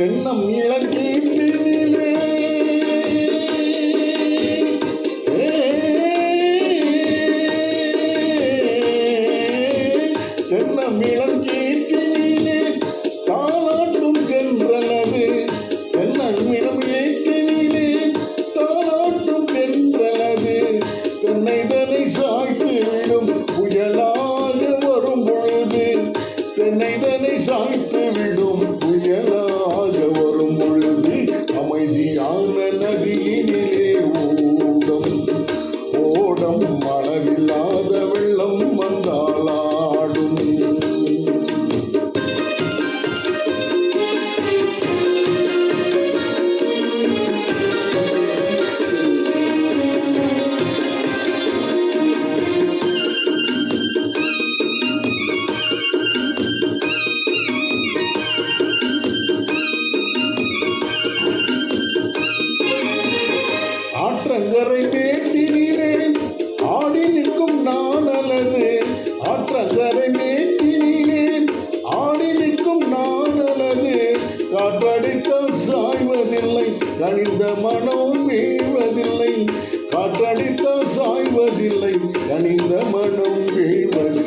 தென்னம் இளக்கீட்டினில் படிக்க சாய்வதில்லை கணிந்த மனம் வீழ்வதில்லை. காற்றடித்த சாய்வதில்லை கணிந்த மனம் வீழ்வதில்லை.